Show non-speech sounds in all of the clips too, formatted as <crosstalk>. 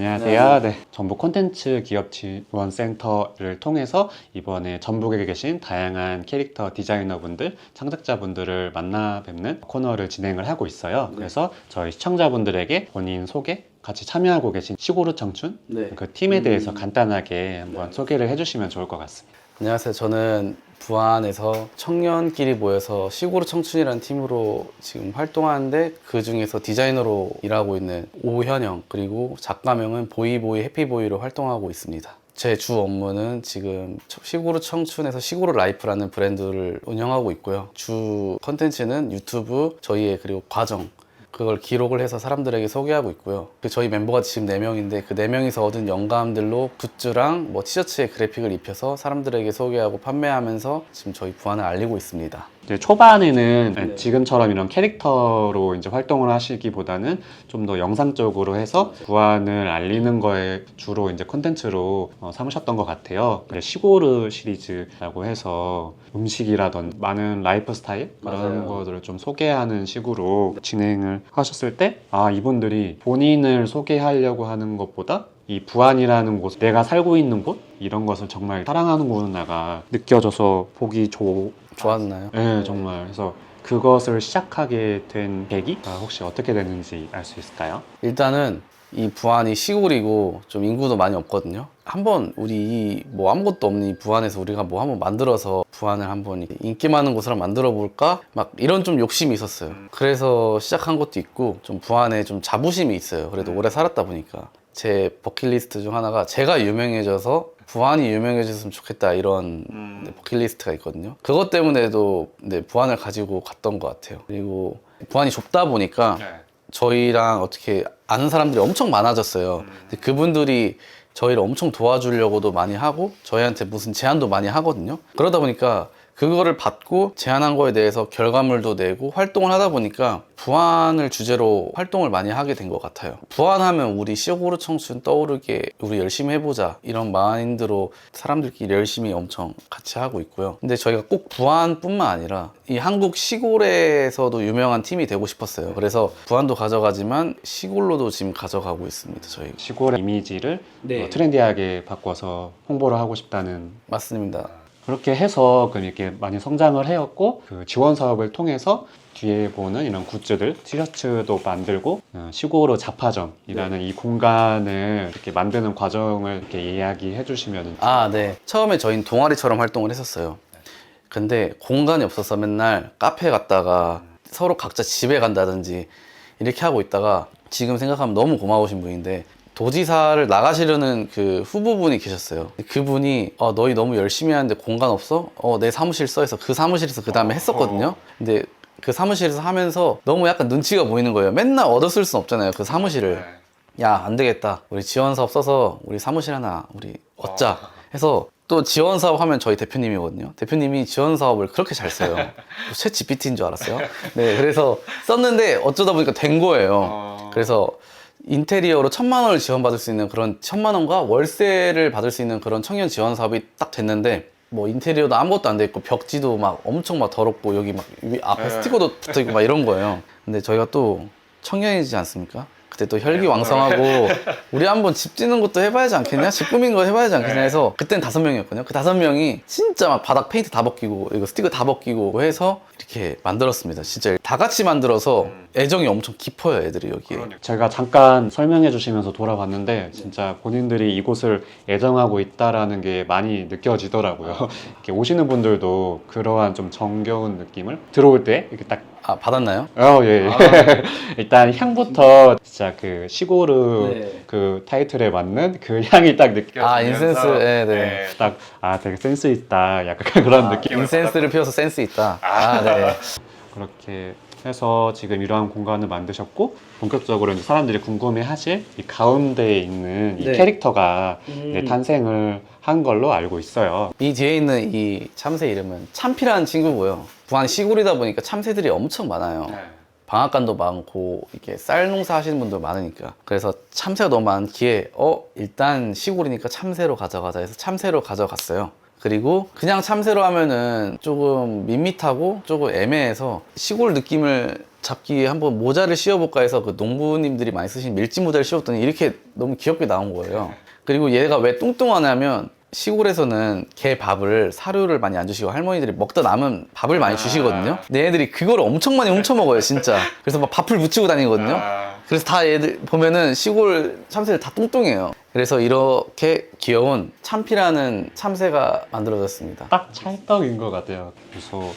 안녕하세요. 네. 전북 콘텐츠 기업 지원 센터를 통해서 이번에 전북에 계신 다양한 캐릭터 디자이너분들, 창작자분들을 만나 뵙는 코너를 진행을 하고 있어요. 그래서 저희 시청자분들에게 본인 소개 같이 참여하고 계신 시골우 청춘 네. 그 팀에 대해서 음. 간단하게 한번 소개를 해주시면 좋을 것 같습니다. 안녕하세요. 저는 부안에서 청년끼리 모여서 시골 청춘이라는 팀으로 지금 활동하는데 그 중에서 디자이너로 일하고 있는 오현영 그리고 작가명은 보이보이 해피보이로 활동하고 있습니다. 제 주 업무는 지금 시골우 청춘에서 시골우 라이프라는 브랜드를 운영하고 있고요. 주 컨텐츠는 유튜브 저희의 그리고 과정 그걸 기록을 해서 사람들에게 소개하고 있고요. 그 저희 멤버가 지금 4명인데 그 4명이서 얻은 영감들로 굿즈랑 뭐 티셔츠에 그래픽을 입혀서 사람들에게 소개하고 판매하면서 지금 저희 부안을 알리고 있습니다. 이제 초반에는 네. 지금처럼 이런 캐릭터로 이제 활동을 하시기보다는 좀 더 영상적으로 해서 부안을 알리는 거에 주로 이제 콘텐츠로 어, 삼으셨던 것 같아요. 이제 시고르 시리즈라고 해서 음식이라던 많은 라이프 스타일 그런 맞아요. 것들을 좀 소개하는 식으로 진행을 하셨을 때 아 이분들이 본인을 소개하려고 하는 것보다 이 부안이라는 곳, 내가 살고 있는 곳 이런 것을 정말 사랑하는구나가 느껴져서 보기 좋, 좋았나요? 네, 정말. 그래서 그것을 시작하게 된 계기가 혹시 어떻게 됐는지 알 수 있을까요? 일단은 이 부안이 시골이고 좀 인구도 많이 없거든요. 한번 우리 이 뭐 아무것도 없는 이 부안에서 우리가 뭐 한번 만들어서 부안을 한번 인기 많은 곳으로 만들어 볼까? 막 이런 좀 욕심이 있었어요. 그래서 시작한 것도 있고 좀 부안에 좀 자부심이 있어요. 그래도 오래 살았다 보니까 제 버킷리스트 중 하나가 제가 유명해져서 부안이 유명해졌으면 좋겠다 이런 네, 버킷리스트가 있거든요. 그것 때문에도 네, 부안을 가지고 갔던 것 같아요. 그리고 부안이 좁다 보니까 저희랑 어떻게 아는 사람들이 엄청 많아졌어요. 근데 그분들이 저희를 엄청 도와주려고도 많이 하고 저희한테 무슨 제안도 많이 하거든요. 그러다 보니까 그거를 받고 제안한 거에 대해서 결과물도 내고 활동을 하다 보니까 부안을 주제로 활동을 많이 하게 된 것 같아요. 부안하면 우리 시골우 청춘 떠오르게 우리 열심히 해보자 이런 마인드로 사람들끼리 열심히 엄청 같이 하고 있고요. 근데 저희가 꼭 부안뿐만 아니라 이 한국 시골에서도 유명한 팀이 되고 싶었어요. 그래서 부안도 가져가지만 시골로도 지금 가져가고 있습니다. 저희 시골의 이미지를 네. 어, 트렌디하게 바꿔서 홍보를 하고 싶다는 맞습니다. 그렇게 해서 그 이렇게 많이 성장을 해왔고 그 지원 사업을 통해서 뒤에 보는 이런 굿즈들 티셔츠도 만들고 어, 시골로 자파점이라는 이 공간을 이렇게 만드는 과정을 이렇게 이야기해 주시면 아, 네. 처음에 저희는 동아리처럼 활동을 했었어요. 근데 공간이 없어서 맨날 카페 갔다가 서로 각자 집에 간다든지 이렇게 하고 있다가 지금 생각하면 너무 고마우신 분인데 도지사를 나가시려는 그 후보분이 계셨어요. 그분이 어, 너희 너무 열심히 하는데 공간 없어? 어, 내 사무실 써서 그 사무실에서 그 다음에 했었거든요. 근데 그 사무실에서 하면서 너무 약간 눈치가 보이는 거예요. 맨날 얻어쓸 순 없잖아요. 그 사무실을. 야, 안 되겠다. 우리 지원 사업 써서 우리 사무실 하나 우리 얻자. 해서 또 지원 사업 하면 저희 대표님이거든요. 대표님이 지원 사업을 그렇게 잘 써요. <laughs> 챗 GPT인 줄 알았어요. 네, 그래서 썼는데 어쩌다 보니까 된 거예요. 그래서 인테리어로 천만 원을 지원받을 수 있는 그런 천만 원과 월세를 받을 수 있는 그런 청년 지원 사업이 딱 됐는데 뭐 인테리어도 아무것도 안 돼 있고 벽지도 막 엄청 막 더럽고 여기 막 위- 앞에 네. 스티커도 붙어 있고 막 이런 거예요. 근데 저희가 또 청년이지 않습니까? 그때 또 혈기왕성하고 <laughs> 우리 한번 집 짓는 것도 해봐야지 않겠냐? 집 꾸민 거 해봐야지 않겠냐 해서 그때는 다섯 명이었거든요. 그 다섯 명이 진짜 막 바닥 페인트 다 벗기고 이거 스티커 다 벗기고 해서 이렇게 만들었습니다. 진짜 다 같이 만들어서 애정이 엄청 깊어요, 애들이 여기에. 제가 잠깐 설명해 주시면서 돌아봤는데 진짜 본인들이 이곳을 애정하고 있다라는 게 많이 느껴지더라고요. 이렇게 오시는 분들도 그러한 좀 정겨운 느낌을 들어올 때 이렇게 딱 아 받았나요? 어, 예. 예. <laughs> 일단 향부터 진짜 그 시고르 네. 그 타이틀에 맞는 그 향이 딱 느껴지면서 아, 인센스, 네, 네. 딱, 아, 되게 센스 있다. 약간 <laughs> 그런 아, 느낌. 인센스를 <laughs> 피워서 센스 있다. 아, 네. 그렇게 해서 지금 이러한 공간을 만드셨고, 본격적으로 이제 사람들이 궁금해 하실 이 가운데에 있는 이 네. 캐릭터가 음. 이제 탄생을 한 걸로 알고 있어요. 이 뒤에 있는 이 참새 이름은 참피라는 친구고요. 부안 시골이다 보니까 참새들이 엄청 많아요. 방앗간도 많고 이렇게 쌀 농사 하시는 분들 많으니까 그래서 참새가 너무 많기에 어 일단 시골이니까 참새로 가져가자 해서 참새로 가져갔어요. 그리고 그냥 참새로 하면은 조금 밋밋하고 조금 애매해서 시골 느낌을 잡기 위해 한번 모자를 씌워볼까 해서 그 농부님들이 많이 쓰신 밀짚 모자를 씌웠더니 이렇게 너무 귀엽게 나온 거예요. 그리고 얘가 왜 뚱뚱하냐면 시골에서는 개 밥을 사료를 많이 안 주시고 할머니들이 먹다 남은 밥을 많이 주시거든요. 근데 얘들이 그걸 엄청 많이 훔쳐 먹어요, 진짜. 그래서 막 밥을 묻히고 다니거든요. 그래서 다 얘들 보면은 시골 참새들 다 뚱뚱해요. 그래서 이렇게 귀여운 참피라는 참새가 만들어졌습니다. 딱 찰떡인 것 같아요. 그래서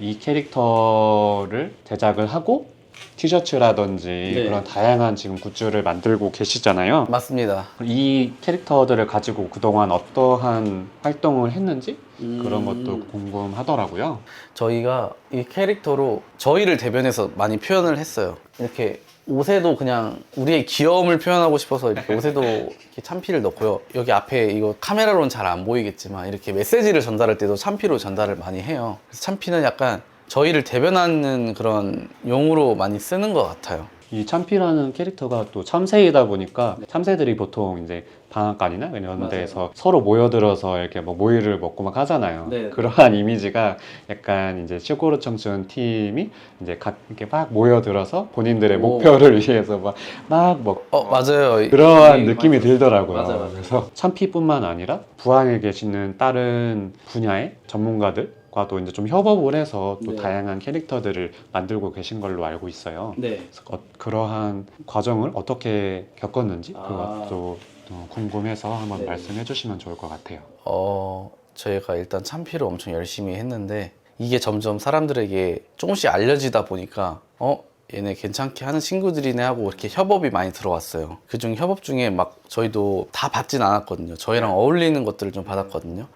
이 캐릭터를 제작을 하고 티셔츠라든지 네. 그런 다양한 지금 굿즈를 만들고 계시잖아요. 맞습니다. 이 캐릭터들을 가지고 그동안 어떠한 활동을 했는지 그런 음. 것도 궁금하더라고요. 저희가 이 캐릭터로 저희를 대변해서 많이 표현을 했어요. 이렇게 옷에도 그냥 우리의 귀여움을 표현하고 싶어서 이렇게 옷에도 이렇게 참피를 넣고요. 여기 앞에 이거 카메라로는 잘 안 보이겠지만 이렇게 메시지를 전달할 때도 참피로 전달을 많이 해요. 그래서 참피는 약간 저희를 대변하는 그런 용으로 많이 쓰는 것 같아요. 이 참피라는 캐릭터가 또 참새이다 보니까 참새들이 보통 이제 방앗간이나 이런 맞아요. 데서 서로 모여들어서 이렇게 뭐 모이를 먹고 막 하잖아요. 네. 그러한 이미지가 약간 이제 시골 청춘 팀이 이제 각 이렇게 막 모여들어서 본인들의 오. 목표를 위해서 막 막 먹. 어, 맞아요. 그러한 이- 느낌이 들더라고요. 맞아, 맞아. 그래서 참피뿐만 아니라 부안에 계시는 다른 분야의 전문가들 과도 이제 좀 협업을 해서 또 네. 다양한 캐릭터들을 만들고 계신 걸로 알고 있어요. 네. 그래서 어, 그러한 과정을 어떻게 겪었는지 아. 그것도 어, 궁금해서 한번 네. 말씀해 주시면 좋을 것 같아요. 어, 저희가 일단 참피를 엄청 열심히 했는데 이게 점점 사람들에게 조금씩 알려지다 보니까 어, 얘네 괜찮게 하는 친구들이네 하고 이렇게 협업이 많이 들어왔어요. 그중 협업 중에 막 저희도 다 받진 않았거든요. 저희랑 어울리는 것들을 좀 받았거든요.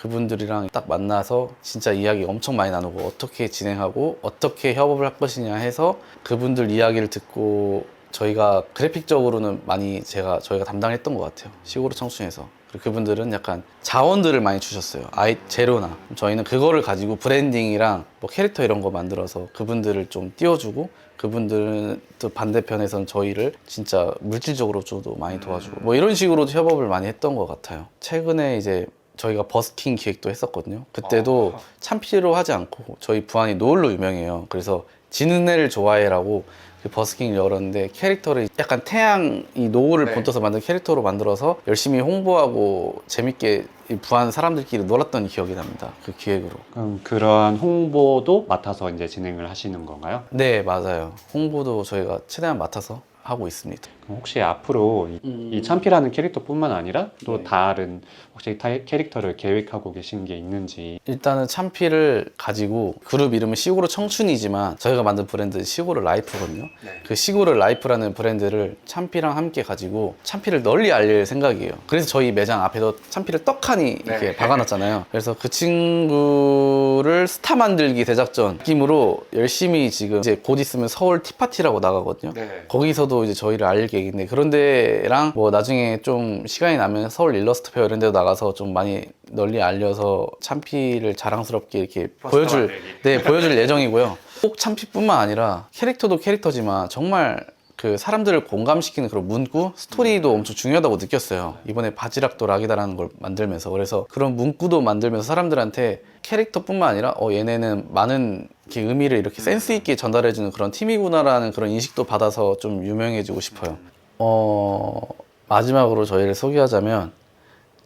그분들이랑 딱 만나서 진짜 이야기 엄청 많이 나누고 어떻게 진행하고 어떻게 협업을 할 것이냐 해서 그분들 이야기를 듣고 저희가 그래픽적으로는 많이 제가 저희가 담당했던 것 같아요. 시골 청춘에서. 그리고 그분들은 약간 자원들을 많이 주셨어요. 아이 재료나. 저희는 그거를 가지고 브랜딩이랑 뭐 캐릭터 이런 거 만들어서 그분들을 좀 띄워주고 그분들은 또 반대편에서는 저희를 진짜 물질적으로 좀도 많이 도와주고 뭐 이런 식으로 협업을 많이 했던 것 같아요. 최근에 이제 저희가 버스킹 기획도 했었거든요. 그때도 참피로 하지 않고 저희 부안이 노을로 유명해요. 그래서 지는 애를 좋아해라고 그 버스킹을 열었는데 캐릭터를 약간 태양 이 노을을 네. 본떠서 만든 캐릭터로 만들어서 열심히 홍보하고 재밌게 이 부안 사람들끼리 놀았던 기억이 납니다. 그 기획으로. 그럼 그러한 홍보도 맡아서 이제 진행을 하시는 건가요? 네, 맞아요. 홍보도 저희가 최대한 맡아서 하고 있습니다. 그럼 혹시 앞으로 이, 음. 이 참피라는 캐릭터뿐만 아니라 또 네. 다른 혹시 타- 캐릭터를 계획하고 계신 게 있는지 일단은 참피를 가지고 그룹 이름은 시골의 청춘이지만 저희가 만든 브랜드 시골의 라이프거든요. 그 시골의 라이프라는 브랜드를 참피랑 함께 가지고 참피를 널리 알릴 생각이에요. 그래서 저희 매장 앞에도 참피를 떡하니 이렇게 네. 박아놨잖아요. 그래서 그 친구를 스타 만들기 대작전 느낌으로 열심히 지금 이제 곧 있으면 서울 티파티라고 나가거든요. 네. 거기서도 이제 저희를 알릴 계획인데 그런 데랑 뭐 나중에 좀 시간이 나면 서울 일러스트 페어 이런 데도 나가 서 좀 많이 널리 알려서 참피를 자랑스럽게 이렇게 보여줄 만들기. 네 보여줄 예정이고요. 꼭 참피뿐만 아니라 캐릭터도 캐릭터지만 정말 그 사람들을 공감시키는 그런 문구 스토리도 엄청 중요하다고 느꼈어요. 이번에 바지락도 락이다라는 걸 만들면서 그래서 그런 문구도 만들면서 사람들한테 캐릭터뿐만 아니라 어 얘네는 많은 이렇게 의미를 이렇게 센스 있게 전달해주는 그런 팀이구나라는 그런 인식도 받아서 좀 유명해지고 싶어요. 어 마지막으로 저희를 소개하자면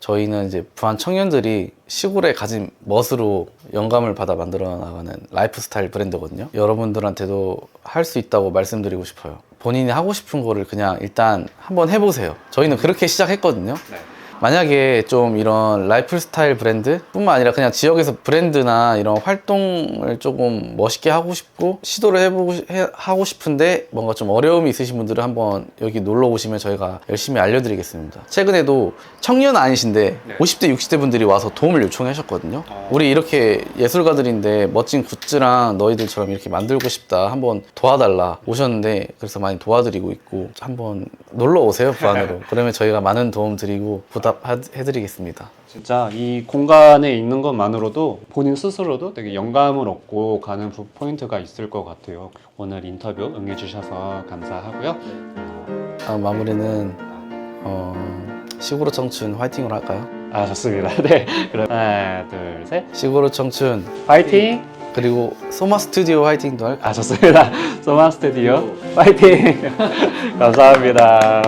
저희는 이제 부안 청년들이 시골에 가진 멋으로 영감을 받아 만들어 나가는 라이프 스타일 브랜드거든요. 여러분들한테도 할 수 있다고 말씀드리고 싶어요. 본인이 하고 싶은 거를 그냥 일단 한번 해보세요. 저희는 그렇게 시작했거든요. 네. 만약에 좀 이런 라이프 스타일 브랜드 뿐만 아니라 그냥 지역에서 브랜드나 이런 활동을 조금 멋있게 하고 싶고 시도를 해보고 시- 해- 하고 싶은데 뭔가 좀 어려움이 있으신 분들은 한번 여기 놀러 오시면 저희가 열심히 알려드리겠습니다. 최근에도 청년 아니신데 네. 50대 60대 분들이 와서 도움을 요청하셨거든요. 어. 우리 이렇게 예술가들인데 멋진 굿즈랑 너희들처럼 이렇게 만들고 싶다 한번 도와달라 오셨는데 그래서 많이 도와드리고 있고 한번 놀러 오세요 부안으로 <laughs> 그러면 저희가 많은 도움 드리고 보답 해드리겠습니다 진짜 이 공간에 있는 것만으로도 본인 스스로도 되게 영감을 얻고 가는 부- 포인트가 있을 것 같아요. 오늘 인터뷰 응해주셔서 감사하고요. 아, 마무리는 어, 시골의 청춘 화이팅으로 할까요? 아 좋습니다. <laughs> 네. 그럼 하나, 둘, 셋. 시골의 청춘 파이팅! 그리고 소마 스튜디오 화이팅도 할까? 아 좋습니다. 소마 스튜디오 파이팅! <laughs> 감사합니다.